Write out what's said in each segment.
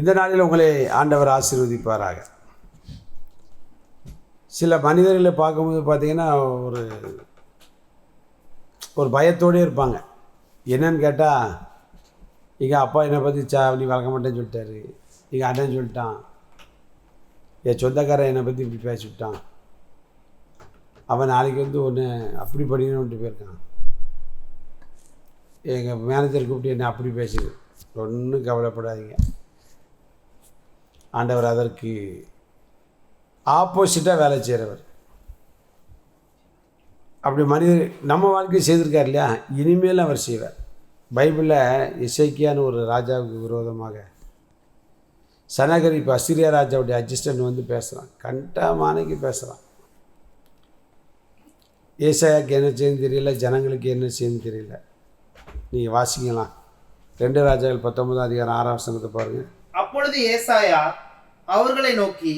இந்த நாளில் உங்களை ஆண்டவர் ஆசீர்வதிப்பாராக. சில மனிதர்களை பார்க்கும்போது பார்த்திங்கன்னா ஒரு ஒரு பயத்தோடே இருப்பாங்க. என்னன்னு கேட்டால் எங்கள் அப்பா என்னை பற்றி சா நீ வளர்க்க மாட்டேன்னு சொல்லிட்டாரு. எங்கள் அண்ணன் சொல்லிட்டான். என் சொந்தக்காரன் என்னை பற்றி இப்படி பேசிவிட்டான் அவன் நாளைக்கு வந்து ஒன்று அப்படி படிக்கணும்ட்டு போயிருக்கான். எங்கள் மேனேஜர் கூப்பிட்டு என்னை அப்படி பேசுது. ஒன்றும் கவலைப்படாதீங்க. ஆண்டவர் அதற்கு ஆப்போசிட்டாக வேலை செய்கிறவர் அப்படி மனிதர் நம்ம வாழ்க்கையை செய்திருக்கார் இல்லையா? இனிமேல் அவர் செய்வார். பைபிளில் இசைக்கியான்னு ஒரு ராஜாவுக்கு விரோதமாக சனகர் இப்போ அசிரியா ராஜாவுடைய அசிஸ்டன்ட் வந்து பேசுகிறான் கண்டமானைக்கு பேசுகிறான் ஏசாயாக்கு என்ன செய்யணும் தெரியல ஜனங்களுக்கு என்ன செய்யணும் தெரியல. நீங்கள் வாசிக்கலாம். ரெண்டு ராஜாக்கள் பத்தொன்பதாம் அதிகாரம் ஆறாம் வசனத்தை பாருங்கள் அப்பொழுது ஏசாயா அவர்களை நோக்கி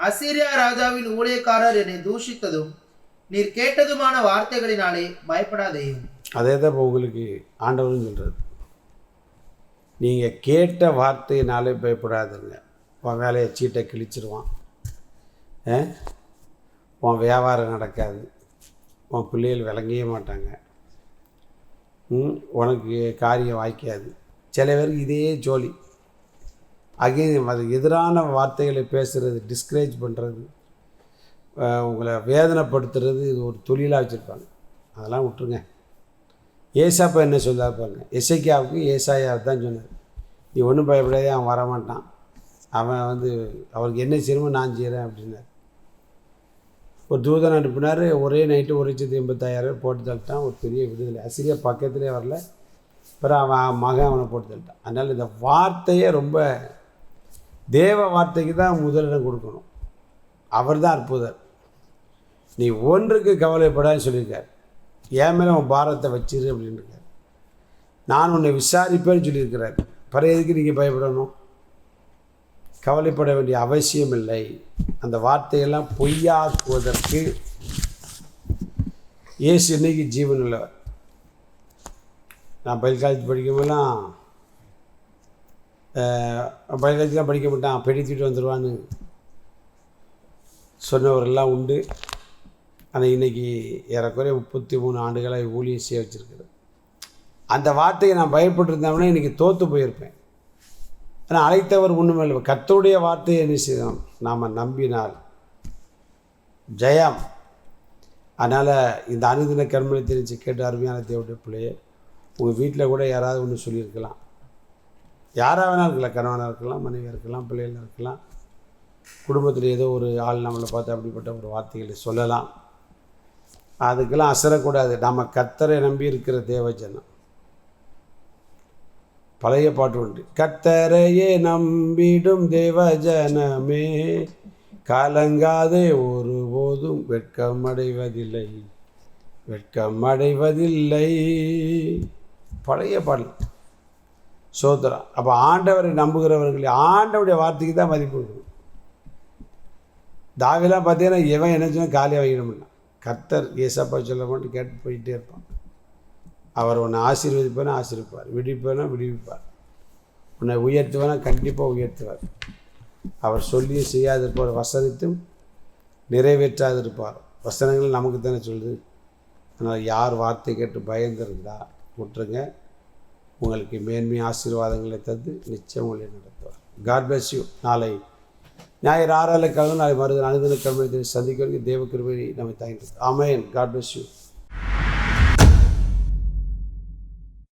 அசீரியா ராஜாவின் ஊழியக்காரர் என்னை தூஷித்ததும் நீர் கேட்டதுமான வார்த்தைகளினாலே பயப்படாதேயும். அதே தான் இப்போ உங்களுக்கு ஆண்டவரும் சொல்கிறது நீங்கள் கேட்ட வார்த்தையினாலே பயப்படாதுங்க. உன் வேலையை சீட்டை கிழிச்சிருவான். உன் வியாபாரம் நடக்காது. உன் பிள்ளைகள் விளங்கவே மாட்டாங்க. ம், உனக்கு காரியம் வாய்க்காது. சில பேருக்கு இதே ஜோலி. அகைன் அது எதிரான வார்த்தைகளை பேசுகிறது டிஸ்கரேஜ் பண்ணுறது உங்களை வேதனைப்படுத்துறது இது ஒரு தொழிலாக வச்சுருப்பாங்க. அதெல்லாம் விட்டுருங்க. ஏசாப்பா என்ன சொல்லார் பாருங்க. எசைக்காவுக்கு ஏசாயா தான் சொன்னார். நீ ஒன்றும் பயப்படாதே அவன் வரமாட்டான். அவன் வந்து அவருக்கு என்ன செய்யணுமோ நான் செய்கிறேன் அப்படின்னார். ஒரு தூதன் அனுப்பினார் ஒரே நைட்டு ஒரு லட்சத்தி எண்பத்தாயிரம் போட்டு தள்ளிட்டான். ஒரு பெரிய விடுதலை. அசிரியா பக்கத்துலேயே வரல. பிறகு அவன் மகன் அவனை போட்டு தள்ளிட்டான். அதனால் இந்த வார்த்தையே ரொம்ப தேவ வார்த்தைக்கு தான் முதலிடம் கொடுக்கணும். அவர் தான் அற்புதர். நீ ஒன்றுக்கு கவலைப்படான்னு சொல்லியிருக்கார். என் மேலே உன் பாரத்தை வச்சிரு அப்படின்னு நான் உன்னை விசாரிப்பேன்னு சொல்லியிருக்கிறார். பிறகு எதுக்கு நீங்கள் பயப்படணும்? கவலைப்பட வேண்டிய அவசியம் இல்லை. அந்த வார்த்தையெல்லாம் பொய்யாக்குவதற்கு இயேசு இன்னைக்கு ஜீவன் உள்ளவர். நான் பயில் காலேஜ் படிக்கும்போதெல்லாம் பயாலஜிலாம் படிக்க மாட்டான். பெடித்திட்டு வந்துடுவான்னு சொன்னவரெல்லாம் உண்டு. ஆனால் இன்றைக்கி ஏறக்குறைய முப்பத்தி மூணு ஆண்டுகளாக ஊழியம் செய்ய வச்சுருக்குது. அந்த வார்த்தையை நான் பயப்பட்டிருந்தோம்னா இன்றைக்கி தோற்று போயிருப்பேன். ஆனால் அழைத்தவர் ஒன்றுமே இல்லை. கத்தோடைய வார்த்தையை என்ன செய்யணும் நாம் நம்பினால். ஜெயம். அதனால் இந்த அனுதின கர்மனை தெரிஞ்சு கேட்டு அருமையான தேவடைய பிள்ளையே உங்கள் வீட்டில் கூட யாராவது ஒன்று சொல்லியிருக்கலாம். யாராக வேணா இருக்கலாம் கணவனாக இருக்கலாம் மனைவியாக இருக்கலாம் பிள்ளைகளாக இருக்கலாம். குடும்பத்தில் ஏதோ ஒரு ஆள் நம்மளை பார்த்து அப்படிப்பட்ட ஒரு வார்த்தைகளை சொல்லலாம். அதுக்கெல்லாம் அசரக்கூடாது. நம்ம கத்தரை நம்பி இருக்கிற தேவஜனம். பழைய பாட்டு உண்டு. கத்தரையே நம்பிடும் தேவஜனமே கலங்காதே ஒருபோதும் வெட்கம் அடைவதில்லை வெட்கம் அடைவதில்லை பழைய பாடல். சோதரம் அப்போ ஆண்டவரை நம்புகிறவர்கள் ஆண்டவுடைய வார்த்தைக்கு தான் மதிப்பு கொடுக்கணும் தாவிலாம் பார்த்தீங்கன்னா இவன் என்ன சொன்னால் காலியாக வைக்கணும்னா கர்த்தர் ஏசப்பா சொல்ல மட்டும் கேட்டு போயிட்டே இருப்பான். அவர் உன்னை ஆசீர்வதிப்பேனா ஆசீர்விப்பார். விடுவிப்பேனா விடுவிப்பார். உன்னை உயர்த்துவேனா கண்டிப்பாக உயர்த்துவார். அவர் சொல்லி செய்யாதிருப்பார் வசனித்தும் நிறைவேற்றாதிருப்பார். வசனங்கள் நமக்கு தானே சொல்லுது. அதனால் யார் வார்த்தை கேட்டு பயந்திருந்தா விட்டுருங்க. உங்களுக்கு மேன்மை ஆசீர்வாதங்களை தந்து நிச்சயம் உங்களை நடத்துவார். காட் பிளஸ் யூ நாளை ஞாயிறு ஆறால நாளை மருது அனுதின கிழமை சந்திக்கிறதுக்கு தேவ கிருபை நம்மை தாங்கிட்டு ஆமேன் காட் பிளஸ் யூ